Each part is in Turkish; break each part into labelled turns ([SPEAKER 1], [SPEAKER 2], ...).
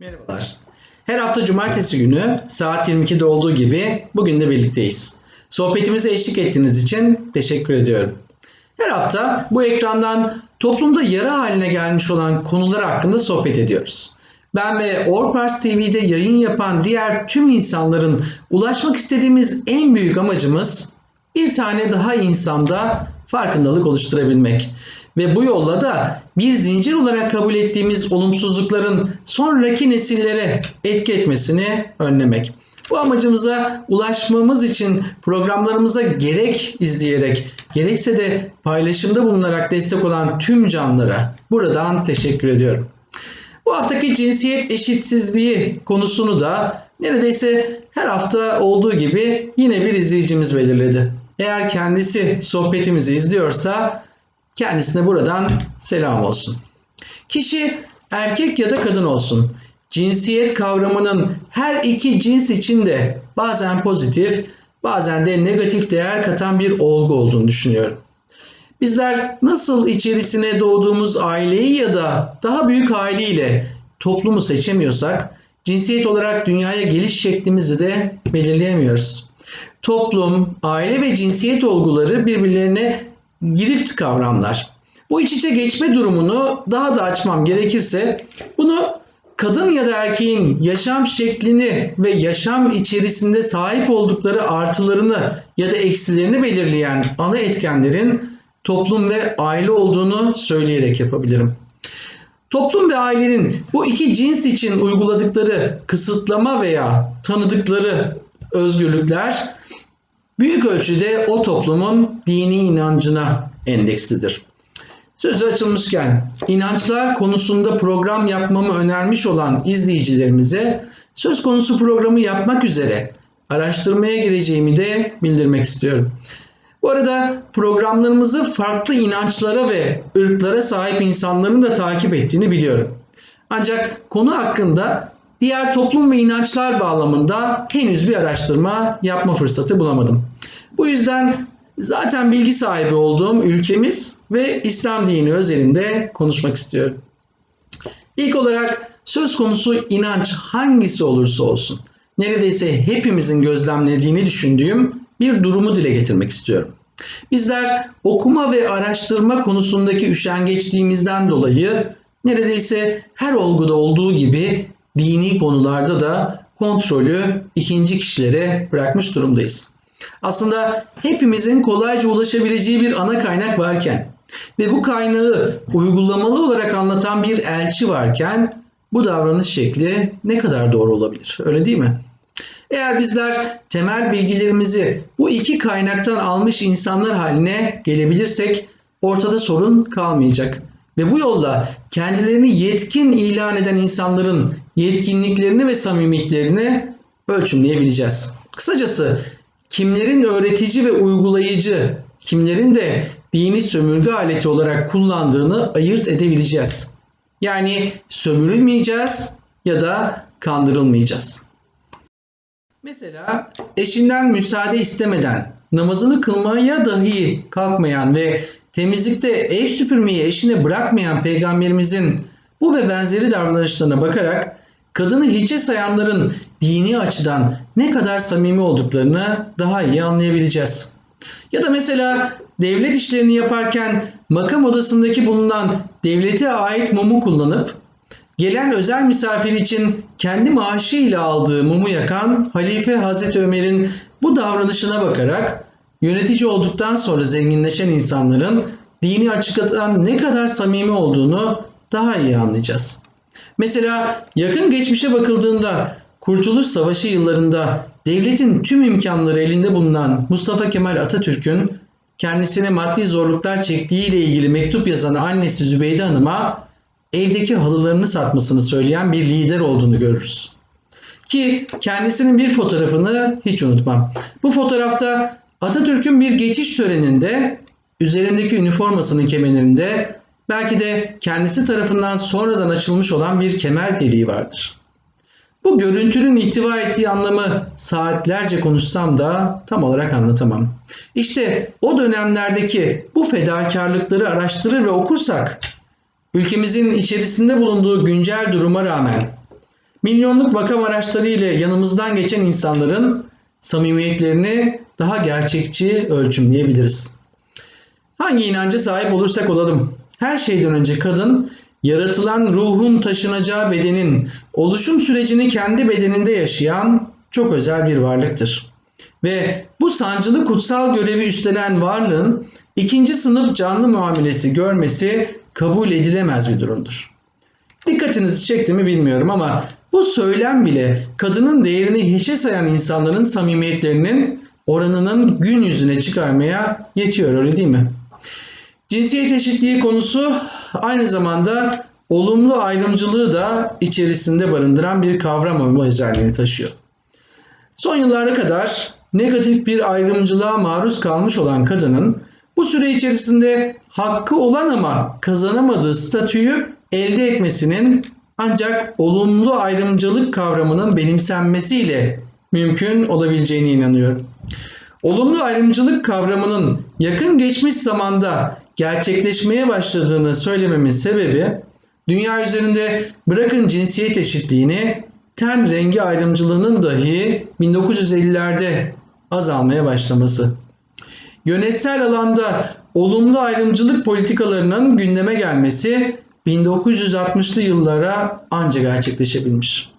[SPEAKER 1] Merhabalar. Her hafta cumartesi günü saat 22'de olduğu gibi bugün de birlikteyiz. Sohbetimize eşlik ettiğiniz için teşekkür ediyorum. Her hafta bu ekrandan toplumda yara haline gelmiş olan konular hakkında sohbet ediyoruz. Ben ve Orpars TV'de yayın yapan diğer tüm insanların ulaşmak istediğimiz en büyük amacımız bir tane daha insanda farkındalık oluşturabilmek. Ve bu yolla da bir zincir olarak kabul ettiğimiz olumsuzlukların sonraki nesillere etki etmesini önlemek. Bu amacımıza ulaşmamız için programlarımıza gerek izleyerek gerekse de paylaşımda bulunarak destek olan tüm canlara buradan teşekkür ediyorum. Bu haftaki cinsiyet eşitsizliği konusunu da neredeyse her hafta olduğu gibi yine bir izleyicimiz belirledi. Eğer kendisi sohbetimizi izliyorsa kendisine buradan selam olsun. Kişi erkek ya da kadın olsun. Cinsiyet kavramının her iki cins için de bazen pozitif, bazen de negatif değer katan bir olgu olduğunu düşünüyorum. Bizler nasıl içerisine doğduğumuz aileyi ya da daha büyük aileyle toplumu seçemiyorsak, cinsiyet olarak dünyaya geliş şeklimizi de belirleyemiyoruz. Toplum, aile ve cinsiyet olguları birbirlerine girift kavramlar. Bu iç içe geçme durumunu daha da açmam gerekirse bunu kadın ya da erkeğin yaşam şeklini ve yaşam içerisinde sahip oldukları artılarını ya da eksilerini belirleyen ana etkenlerin toplum ve aile olduğunu söyleyerek yapabilirim. Toplum ve ailenin bu iki cins için uyguladıkları kısıtlama veya tanıdıkları özgürlükler büyük ölçüde o toplumun dini inancına endeksidir. Sözü açılmışken inançlar konusunda program yapmamı önermiş olan izleyicilerimize söz konusu programı yapmak üzere araştırmaya gireceğimi de bildirmek istiyorum. Bu arada programlarımızı farklı inançlara ve ırklara sahip insanların da takip ettiğini biliyorum. Ancak konu hakkında diğer toplum ve inançlar bağlamında henüz bir araştırma yapma fırsatı bulamadım. Bu yüzden zaten bilgi sahibi olduğum ülkemiz ve İslam dini özelinde konuşmak istiyorum. İlk olarak söz konusu inanç hangisi olursa olsun neredeyse hepimizin gözlemlediğini düşündüğüm bir durumu dile getirmek istiyorum. Bizler okuma ve araştırma konusundaki üşengeçliğimizden dolayı neredeyse her olguda olduğu gibi dini konularda da kontrolü ikinci kişilere bırakmış durumdayız. Aslında hepimizin kolayca ulaşabileceği bir ana kaynak varken ve bu kaynağı uygulamalı olarak anlatan bir elçi varken bu davranış şekli ne kadar doğru olabilir? Öyle değil mi? Eğer bizler temel bilgilerimizi bu iki kaynaktan almış insanlar haline gelebilirsek ortada sorun kalmayacak. Ve bu yolda kendilerini yetkin ilan eden insanların yetkinliklerini ve samimiyetlerini ölçümleyebileceğiz. Kısacası kimlerin öğretici ve uygulayıcı, kimlerin de dini sömürge aleti olarak kullandığını ayırt edebileceğiz. Yani sömürülmeyeceğiz ya da kandırılmayacağız. Mesela eşinden müsaade istemeden namazını kılmaya dahi kalkmayan ve temizlikte ev süpürmeyi eşine bırakmayan peygamberimizin bu ve benzeri davranışlarına bakarak kadını hiçe sayanların dini açıdan ne kadar samimi olduklarını daha iyi anlayabileceğiz. Ya da mesela devlet işlerini yaparken makam odasındaki bulunan devlete ait mumu kullanıp gelen özel misafir için kendi maaşıyla aldığı mumu yakan Halife Hazreti Ömer'in bu davranışına bakarak yönetici olduktan sonra zenginleşen insanların dini açıkladan ne kadar samimi olduğunu daha iyi anlayacağız. Mesela yakın geçmişe bakıldığında Kurtuluş Savaşı yıllarında devletin tüm imkanları elinde bulunan Mustafa Kemal Atatürk'ün kendisine maddi zorluklar çektiği ile ilgili mektup yazan annesi Zübeyde Hanım'a evdeki halılarını satmasını söyleyen bir lider olduğunu görürüz. Ki kendisinin bir fotoğrafını hiç unutmam. Bu fotoğrafta Atatürk'ün bir geçiş töreninde üzerindeki üniformasının kemerinde belki de kendisi tarafından sonradan açılmış olan bir kemer deliği vardır. Bu görüntünün ihtiva ettiği anlamı saatlerce konuşsam da tam olarak anlatamam. İşte o dönemlerdeki bu fedakarlıkları araştırır ve okursak ülkemizin içerisinde bulunduğu güncel duruma rağmen milyonluk makam araçları ile yanımızdan geçen insanların samimiyetlerini daha gerçekçi ölçümleyebiliriz. Hangi inanca sahip olursak olalım, her şeyden önce kadın yaratılan ruhun taşınacağı bedenin oluşum sürecini kendi bedeninde yaşayan çok özel bir varlıktır. Ve bu sancılı kutsal görevi üstlenen varlığın ikinci sınıf canlı muamelesi görmesi kabul edilemez bir durumdur. Dikkatinizi çekti mi bilmiyorum ama bu söylem bile kadının değerini hiçe sayan insanların samimiyetlerinin oranının gün yüzüne çıkarmaya yetiyor öyle değil mi? Cinsiyet eşitliği konusu aynı zamanda olumlu ayrımcılığı da içerisinde barındıran bir kavram olma özelliğini taşıyor. Son yıllara kadar negatif bir ayrımcılığa maruz kalmış olan kadının bu süre içerisinde hakkı olan ama kazanamadığı statüyü elde etmesinin ancak olumlu ayrımcılık kavramının benimsenmesiyle mümkün olabileceğine inanıyorum. Olumlu ayrımcılık kavramının yakın geçmiş zamanda gerçekleşmeye başladığını söylememin sebebi dünya üzerinde bırakın cinsiyet eşitliğini ten rengi ayrımcılığının dahi 1950'lerde azalmaya başlaması. Yönetsel alanda olumlu ayrımcılık politikalarının gündeme gelmesi 1960'lı yıllara anca gerçekleşebilmiş.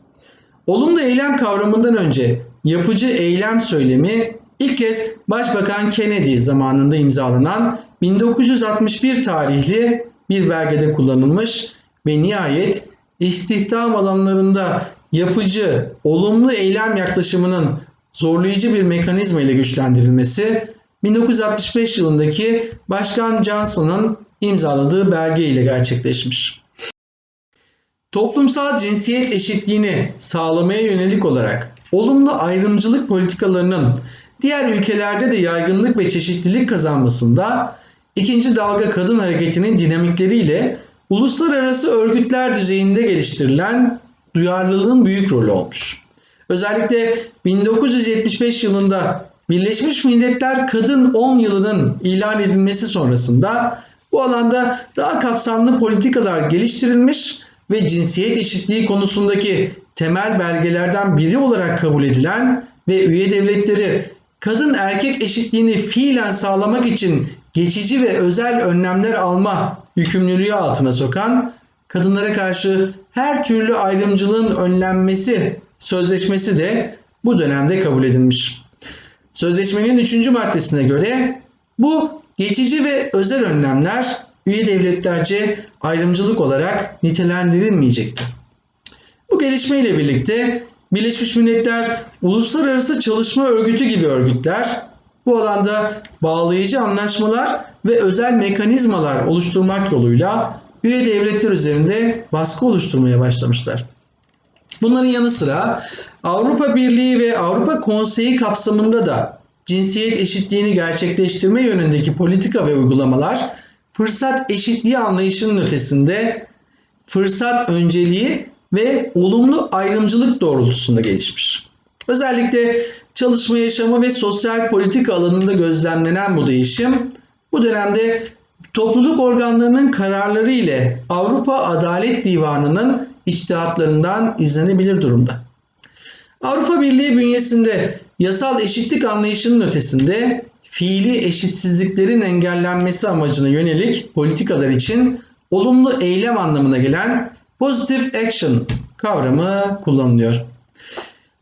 [SPEAKER 1] Olumlu eylem kavramından önce yapıcı eylem söylemi ilk kez Başbakan Kennedy zamanında imzalanan 1961 tarihli bir belgede kullanılmış ve nihayet istihdam alanlarında yapıcı, olumlu eylem yaklaşımının zorlayıcı bir mekanizma ile güçlendirilmesi 1965 yılındaki Başkan Johnson'ın imzaladığı belge ile gerçekleşmiş. Toplumsal cinsiyet eşitliğini sağlamaya yönelik olarak olumlu ayrımcılık politikalarının diğer ülkelerde de yaygınlık ve çeşitlilik kazanmasında ikinci dalga kadın hareketinin dinamikleriyle uluslararası örgütler düzeyinde geliştirilen duyarlılığın büyük rolü olmuş. Özellikle 1975 yılında Birleşmiş Milletler Kadın 10 yılının ilan edilmesi sonrasında bu alanda daha kapsamlı politikalar geliştirilmiş ve cinsiyet eşitliği konusundaki temel belgelerden biri olarak kabul edilen ve üye devletleri kadın erkek eşitliğini fiilen sağlamak için geçici ve özel önlemler alma yükümlülüğü altına sokan kadınlara karşı her türlü ayrımcılığın önlenmesi sözleşmesi de bu dönemde kabul edilmiş. Sözleşmenin 3. maddesine göre bu geçici ve özel önlemler üye devletlerce ayrımcılık olarak nitelendirilmeyecekti. Bu gelişmeyle birlikte Birleşmiş Milletler Uluslararası Çalışma Örgütü gibi örgütler bu alanda bağlayıcı anlaşmalar ve özel mekanizmalar oluşturmak yoluyla üye devletler üzerinde baskı oluşturmaya başlamışlar. Bunların yanı sıra Avrupa Birliği ve Avrupa Konseyi kapsamında da cinsiyet eşitliğini gerçekleştirme yönündeki politika ve uygulamalar fırsat eşitliği anlayışının ötesinde fırsat önceliği ve olumlu ayrımcılık doğrultusunda gelişmiş. Özellikle çalışma yaşamı ve sosyal politika alanında gözlemlenen bu değişim bu dönemde topluluk organlarının kararları ile Avrupa Adalet Divanı'nın içtihatlarından izlenebilir durumda. Avrupa Birliği bünyesinde yasal eşitlik anlayışının ötesinde fiili eşitsizliklerin engellenmesi amacına yönelik politikalar için olumlu eylem anlamına gelen positive action kavramı kullanılıyor.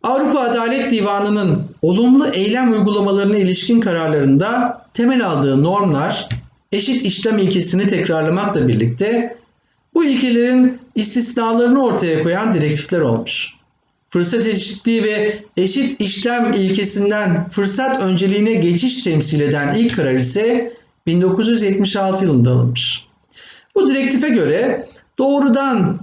[SPEAKER 1] Avrupa Adalet Divanı'nın olumlu eylem uygulamalarına ilişkin kararlarında temel aldığı normlar eşit işlem ilkesini tekrarlamakla birlikte bu ilkelerin istisnalarını ortaya koyan direktifler olmuş. Fırsat eşitliği ve eşit işlem ilkesinden fırsat önceliğine geçiş temsil eden ilk karar ise 1976 yılında alınmış. Bu direktife göre doğrudan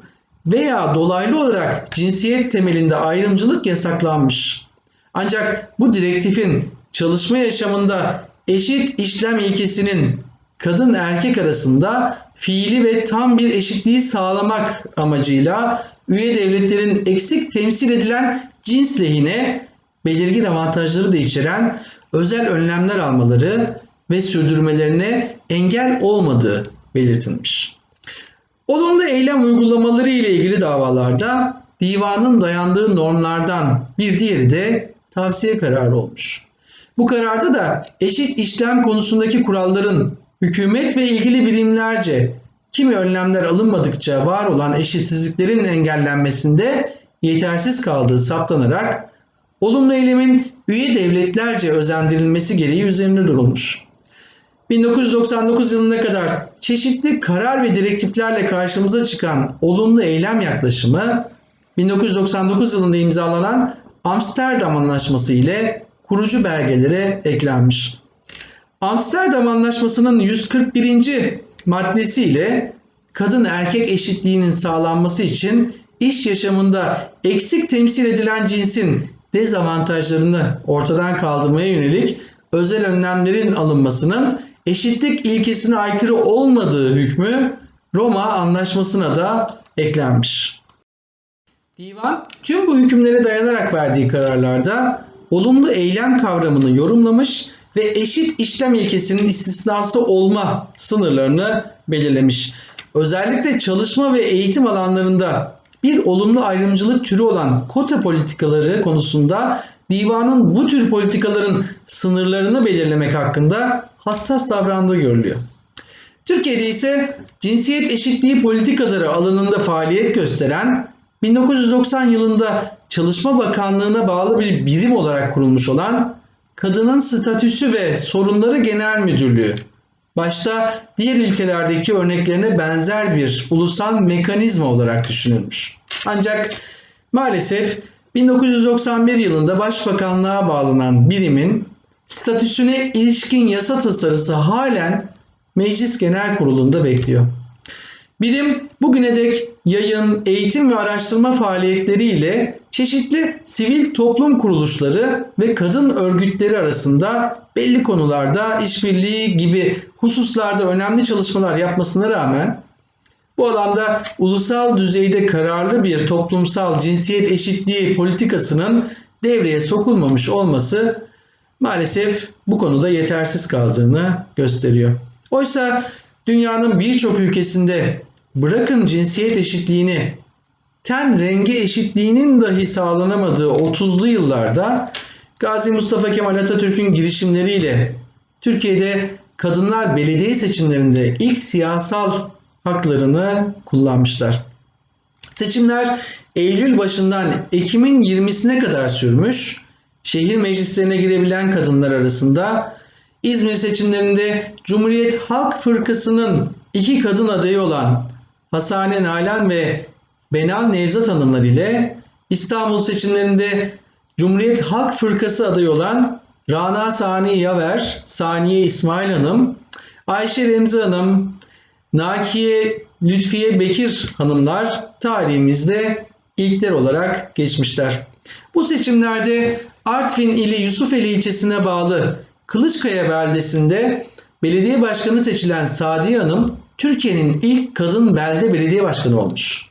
[SPEAKER 1] veya dolaylı olarak cinsiyet temelinde ayrımcılık yasaklanmış. Ancak bu direktifin çalışma yaşamında eşit işlem ilkesinin kadın erkek arasında fiili ve tam bir eşitliği sağlamak amacıyla üye devletlerin eksik temsil edilen cins lehine belirgin avantajları da içeren özel önlemler almaları ve sürdürmelerine engel olmadığı belirtilmiş. Olumlu eylem uygulamaları ile ilgili davalarda divanın dayandığı normlardan bir diğeri de tavsiye kararı olmuş. Bu kararda da eşit işlem konusundaki kuralların hükümet ve ilgili birimlerce kimi önlemler alınmadıkça var olan eşitsizliklerin engellenmesinde yetersiz kaldığı saptanarak olumlu eylemin üye devletlerce özendirilmesi gereği üzerinde durulmuş. 1999 yılına kadar çeşitli karar ve direktiflerle karşımıza çıkan olumlu eylem yaklaşımı 1999 yılında imzalanan Amsterdam Anlaşması ile kurucu belgelere eklenmiş. Amsterdam Anlaşması'nın 141. maddesi ile kadın erkek eşitliğinin sağlanması için iş yaşamında eksik temsil edilen cinsin dezavantajlarını ortadan kaldırmaya yönelik özel önlemlerin alınmasının eşitlik ilkesine aykırı olmadığı hükmü Roma Anlaşması'na da eklenmiş. Divan tüm bu hükümlere dayanarak verdiği kararlarda olumlu eylem kavramını yorumlamış ve eşit işlem ilkesinin istisnası olma sınırlarını belirlemiş. Özellikle çalışma ve eğitim alanlarında bir olumlu ayrımcılık türü olan kota politikaları konusunda divanın bu tür politikaların sınırlarını belirlemek hakkında hassas davrandığı görülüyor. Türkiye'de ise cinsiyet eşitliği politikaları alanında faaliyet gösteren 1990 yılında Çalışma Bakanlığı'na bağlı bir birim olarak kurulmuş olan Kadının Statüsü ve Sorunları Genel Müdürlüğü başta diğer ülkelerdeki örneklerine benzer bir ulusal mekanizma olarak düşünülmüş. Ancak maalesef 1991 yılında Başbakanlığa bağlanan birimin statüsüne ilişkin yasa tasarısı halen Meclis Genel Kurulu'nda bekliyor. Bilim bugüne dek yayın, eğitim ve araştırma faaliyetleriyle çeşitli sivil toplum kuruluşları ve kadın örgütleri arasında belli konularda işbirliği gibi hususlarda önemli çalışmalar yapmasına rağmen bu alanda ulusal düzeyde kararlı bir toplumsal cinsiyet eşitliği politikasının devreye sokulmamış olması maalesef bu konuda yetersiz kaldığını gösteriyor. Oysa dünyanın birçok ülkesinde bırakın cinsiyet eşitliğini ten rengi eşitliğinin dahi sağlanamadığı 30'lu yıllarda Gazi Mustafa Kemal Atatürk'ün girişimleriyle Türkiye'de kadınlar belediye seçimlerinde ilk siyasal haklarını kullanmışlar. Seçimler Eylül başından Ekim'in 20'sine kadar sürmüş. Şehir meclislerine girebilen kadınlar arasında İzmir seçimlerinde Cumhuriyet Halk Fırkası'nın iki kadın adayı olan Hasane Nalan ve Benal Nevzat Hanımlar ile İstanbul seçimlerinde Cumhuriyet Halk Fırkası adayı olan Rana Sani Yaver, Saniye İsmail Hanım, Ayşe Remzi Hanım, Nakiye Lütfiye Bekir hanımlar tarihimizde ilkler olarak geçmişler. Bu seçimlerde Artvin ili Yusufeli ilçesine bağlı Kılıçkaya beldesinde belediye başkanı seçilen Sadiye Hanım Türkiye'nin ilk kadın belde belediye başkanı olmuş.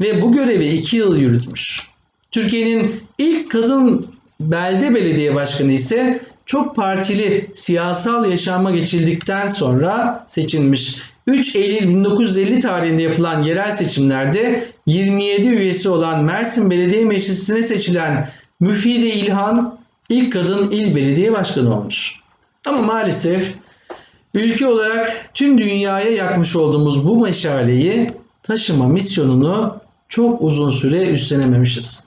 [SPEAKER 1] Ve bu görevi 2 yıl yürütmüş. Türkiye'nin ilk kadın belde belediye başkanı ise çok partili siyasal yaşama geçildikten sonra seçilmiş. 3 Eylül 1950 tarihinde yapılan yerel seçimlerde 27 üyesi olan Mersin Belediye Meclisi'ne seçilen Müfide İlhan ilk kadın il belediye başkanı olmuş. Ama maalesef ülke olarak tüm dünyaya yakmış olduğumuz bu meşaleyi taşıma misyonunu çok uzun süre üstlenememişiz.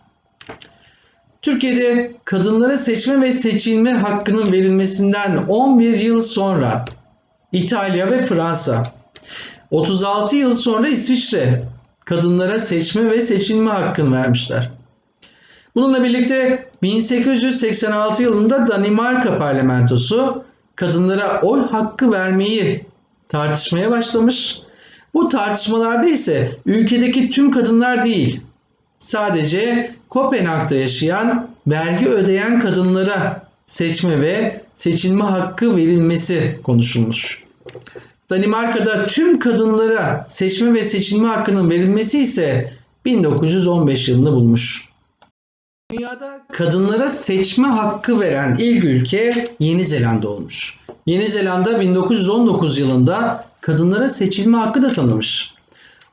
[SPEAKER 1] Türkiye'de kadınlara seçme ve seçilme hakkının verilmesinden 11 yıl sonra İtalya ve Fransa, 36 yıl sonra İsviçre kadınlara seçme ve seçilme hakkını vermişler. Bununla birlikte 1886 yılında Danimarka parlamentosu kadınlara oy hakkı vermeyi tartışmaya başlamış. Bu tartışmalarda ise ülkedeki tüm kadınlar değil, sadece Kopenhag'da yaşayan, vergi ödeyen kadınlara seçme ve seçilme hakkı verilmesi konuşulmuş. Danimarka'da tüm kadınlara seçme ve seçilme hakkının verilmesi ise 1915 yılını bulmuş. Dünyada kadınlara seçme hakkı veren ilk ülke Yeni Zelanda olmuş. Yeni Zelanda 1919 yılında kadınlara seçilme hakkı da tanımış.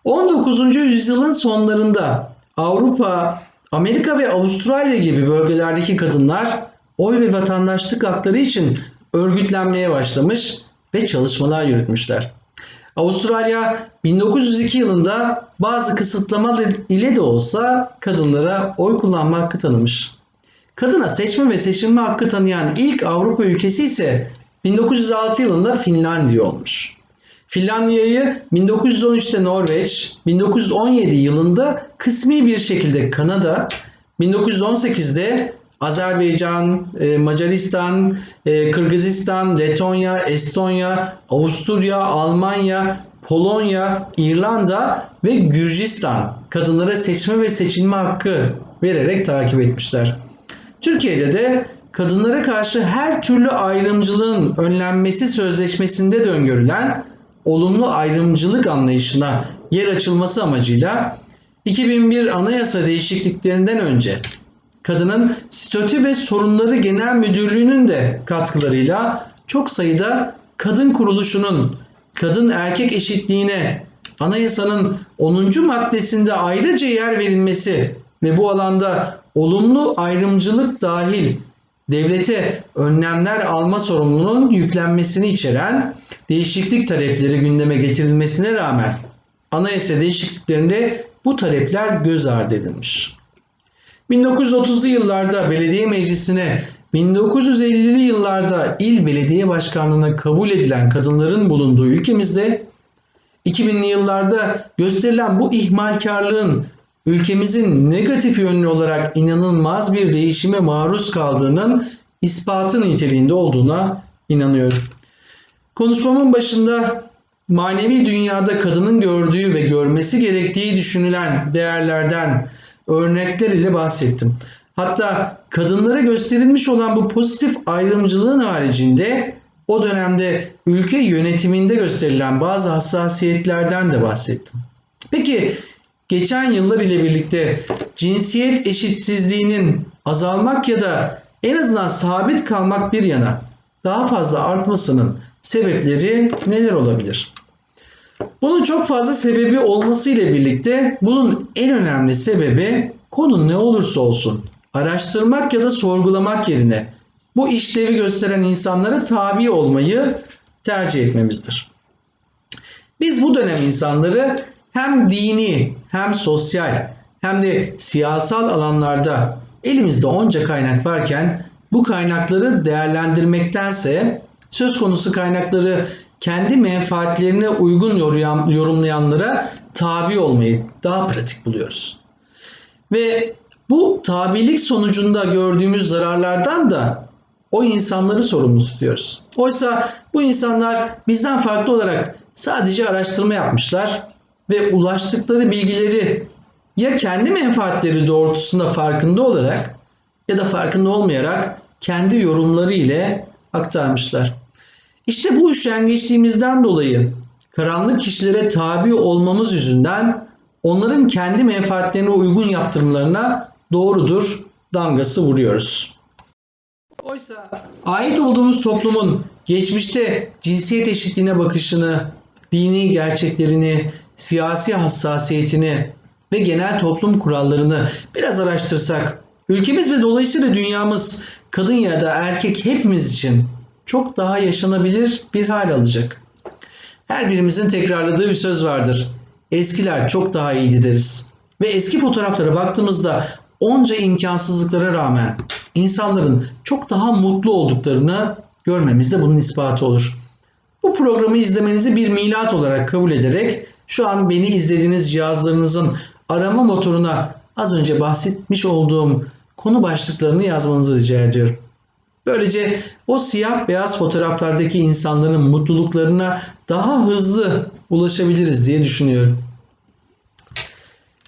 [SPEAKER 1] 19. yüzyılın sonlarında Avrupa, Amerika ve Avustralya gibi bölgelerdeki kadınlar oy ve vatandaşlık hakları için örgütlenmeye başlamış ve çalışmalar yürütmüşler. Avustralya 1902 yılında bazı kısıtlama ile de olsa kadınlara oy kullanma hakkı tanımış. Kadına seçme ve seçilme hakkı tanıyan ilk Avrupa ülkesi ise 1906 yılında Finlandiya olmuş. Finlandiya'yı 1913'te Norveç, 1917 yılında kısmi bir şekilde Kanada, 1918'de Azerbaycan, e, Macaristan, e, Kırgızistan, Letonya, Estonya, Avusturya, Almanya, Polonya, İrlanda ve Gürcistan kadınlara seçme ve seçilme hakkı vererek takip etmişler. Türkiye'de de kadınlara karşı her türlü ayrımcılığın önlenmesi sözleşmesinde de öngörülen olumlu ayrımcılık anlayışına yer açılması amacıyla 2001 anayasa değişikliklerinden önce kadının statü ve sorunları genel müdürlüğünün de katkılarıyla çok sayıda kadın kuruluşunun kadın erkek eşitliğine anayasanın 10. maddesinde ayrıca yer verilmesi ve bu alanda olumlu ayrımcılık dahil devlete önlemler alma sorumluluğunun yüklenmesini içeren değişiklik talepleri gündeme getirilmesine rağmen anayasa değişikliklerinde bu talepler göz ardı edilmiş. 1930'lu yıllarda belediye meclisine 1950'li yıllarda il belediye başkanlığına kabul edilen kadınların bulunduğu ülkemizde 2000'li yıllarda gösterilen bu ihmalkarlığın ülkemizin negatif yönlü olarak inanılmaz bir değişime maruz kaldığının ispatı niteliğinde olduğuna inanıyorum. Konuşmamın başında manevi dünyada kadının gördüğü ve görmesi gerektiği düşünülen değerlerden örnekler ile bahsettim. Hatta kadınlara gösterilmiş olan bu pozitif ayrımcılığın haricinde o dönemde ülke yönetiminde gösterilen bazı hassasiyetlerden de bahsettim. Peki geçen yıllar ile birlikte cinsiyet eşitsizliğinin azalmak ya da en azından sabit kalmak bir yana daha fazla artmasının sebepleri neler olabilir? Bunun çok fazla sebebi olması ile birlikte bunun en önemli sebebi konu ne olursa olsun araştırmak ya da sorgulamak yerine bu işlevi gösteren insanlara tabi olmayı tercih etmemizdir. Biz bu dönem insanları hem dini hem sosyal hem de siyasal alanlarda elimizde onca kaynak varken bu kaynakları değerlendirmektense söz konusu kaynakları kendi menfaatlerine uygun yorumlayanlara tabi olmayı daha pratik buluyoruz. Ve bu tabilik sonucunda gördüğümüz zararlardan da o insanları sorumlu tutuyoruz. Oysa bu insanlar bizden farklı olarak sadece araştırma yapmışlar ve ulaştıkları bilgileri ya kendi menfaatleri doğrultusunda farkında olarak ya da farkında olmayarak kendi yorumları ile aktarmışlar. İşte bu üşengeçliğimizden dolayı karanlık kişilere tabi olmamız yüzünden onların kendi menfaatlerine uygun yaptırımlarına doğrudur damgası vuruyoruz. Oysa ait olduğumuz toplumun geçmişte cinsiyet eşitliğine bakışını, dini gerçeklerini, siyasi hassasiyetini ve genel toplum kurallarını biraz araştırsak, ülkemiz ve dolayısıyla dünyamız kadın ya da erkek hepimiz için çok daha yaşanabilir bir hal alacak. Her birimizin tekrarladığı bir söz vardır. Eskiler çok daha iyiydi deriz. Ve eski fotoğraflara baktığımızda onca imkansızlıklara rağmen insanların çok daha mutlu olduklarını görmemiz de bunun ispatı olur. Bu programı izlemenizi bir milat olarak kabul ederek şu an beni izlediğiniz cihazlarınızın arama motoruna az önce bahsetmiş olduğum konu başlıklarını yazmanızı rica ediyorum. Böylece o siyah beyaz fotoğraflardaki insanların mutluluklarına daha hızlı ulaşabiliriz diye düşünüyorum.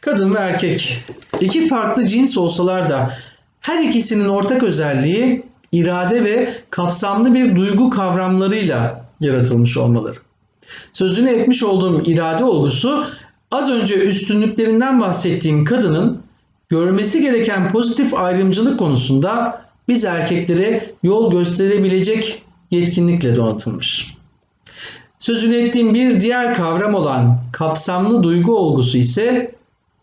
[SPEAKER 1] Kadın ve erkek iki farklı cins olsalar da her ikisinin ortak özelliği irade ve kapsamlı bir duygu kavramlarıyla yaratılmış olmaları. Sözünü etmiş olduğum irade olgusu az önce üstünlüklerinden bahsettiğim kadının görmesi gereken pozitif ayrımcılık konusunda biz erkeklere yol gösterebilecek yetkinlikle donatılmış. Sözünü ettiğim bir diğer kavram olan kapsamlı duygu olgusu ise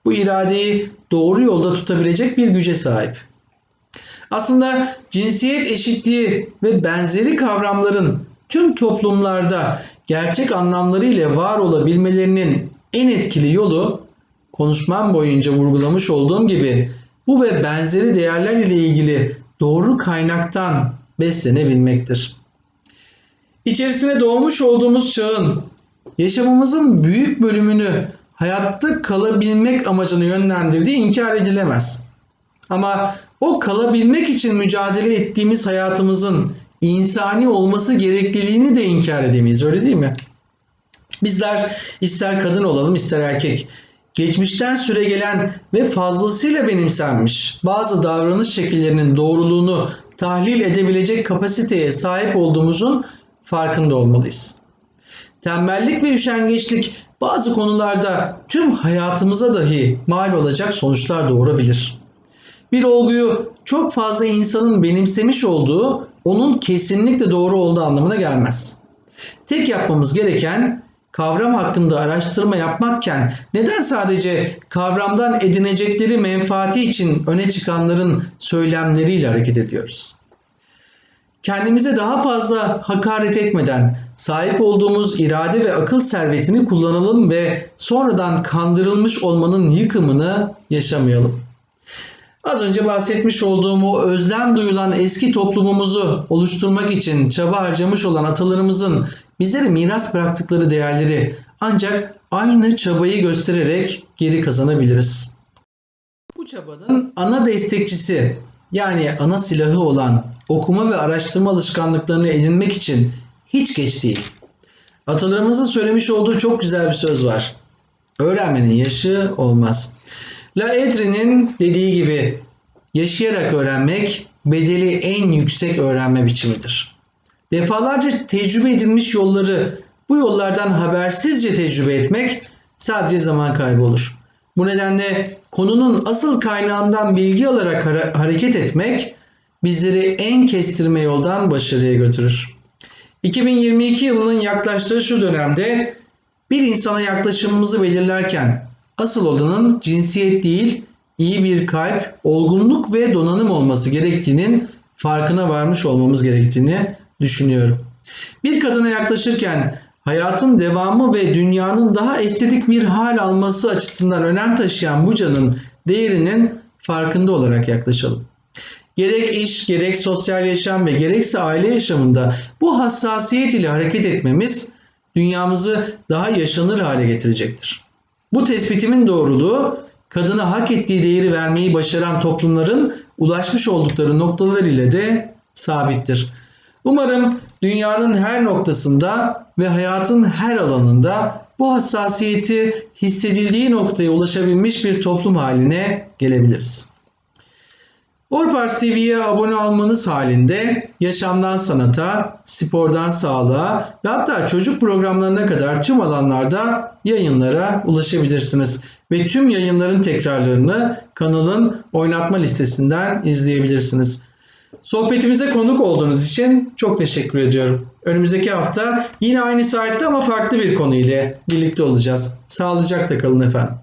[SPEAKER 1] bu iradeyi doğru yolda tutabilecek bir güce sahip. Aslında cinsiyet eşitliği ve benzeri kavramların tüm toplumlarda gerçek anlamları ile var olabilmelerinin en etkili yolu konuşmam boyunca vurgulamış olduğum gibi bu ve benzeri değerler ile ilgili doğru kaynaktan beslenebilmektir. İçerisine doğmuş olduğumuz çağın yaşamımızın büyük bölümünü hayatta kalabilmek amacını yönlendirdiği inkar edilemez. Ama o kalabilmek için mücadele ettiğimiz hayatımızın insani olması gerekliliğini de inkar edemeyiz öyle değil mi? Bizler ister kadın olalım ister erkek geçmişten süre gelen ve fazlasıyla benimsenmiş bazı davranış şekillerinin doğruluğunu tahlil edebilecek kapasiteye sahip olduğumuzun farkında olmalıyız. Tembellik ve üşengeçlik bazı konularda tüm hayatımıza dahi mal olacak sonuçlar doğurabilir. Bir olguyu çok fazla insanın benimsemiş olduğu onun kesinlikle doğru olduğu anlamına gelmez. Tek yapmamız gereken kavram hakkında araştırma yapmakken neden sadece kavramdan edinecekleri menfaati için öne çıkanların söylemleriyle hareket ediyoruz? Kendimize daha fazla hakaret etmeden sahip olduğumuz irade ve akıl servetini kullanalım ve sonradan kandırılmış olmanın yıkımını yaşamayalım. Az önce bahsetmiş olduğum o özlem duyulan eski toplumumuzu oluşturmak için çaba harcamış olan atalarımızın bizlere miras bıraktıkları değerleri ancak aynı çabayı göstererek geri kazanabiliriz. Bu çabanın ana destekçisi yani ana silahı olan okuma ve araştırma alışkanlıklarını edinmek için hiç geç değil. Atalarımızın söylemiş olduğu çok güzel bir söz var. Öğrenmenin yaşı olmaz. Laedri'nin dediği gibi yaşayarak öğrenmek bedeli en yüksek öğrenme biçimidir. Defalarca tecrübe edilmiş yolları bu yollardan habersizce tecrübe etmek sadece zaman kaybı olur. Bu nedenle konunun asıl kaynağından bilgi alarak hare- hareket etmek bizleri en kestirme yoldan başarıya götürür. 2022 yılının yaklaştığı şu dönemde bir insana yaklaşımımızı belirlerken asıl olanın cinsiyet değil, iyi bir kalp, olgunluk ve donanım olması gerektiğinin farkına varmış olmamız gerektiğini düşünüyorum. Bir kadına yaklaşırken hayatın devamı ve dünyanın daha estetik bir hal alması açısından önem taşıyan bu canın değerinin farkında olarak yaklaşalım. Gerek iş, gerek sosyal yaşam ve gerekse aile yaşamında bu hassasiyet ile hareket etmemiz dünyamızı daha yaşanır hale getirecektir. Bu tespitimin doğruluğu kadına hak ettiği değeri vermeyi başaran toplumların ulaşmış oldukları noktalar ile de sabittir. Umarım dünyanın her noktasında ve hayatın her alanında bu hassasiyeti hissedildiği noktaya ulaşabilmiş bir toplum haline gelebiliriz. Orpars TV'ye abone olmanız halinde yaşamdan sanata, spordan sağlığa ve hatta çocuk programlarına kadar tüm alanlarda yayınlara ulaşabilirsiniz. Ve tüm yayınların tekrarlarını kanalın oynatma listesinden izleyebilirsiniz. Sohbetimize konuk olduğunuz için çok teşekkür ediyorum. Önümüzdeki hafta yine aynı saatte ama farklı bir konu ile birlikte olacağız. Sağlıcakla kalın efendim.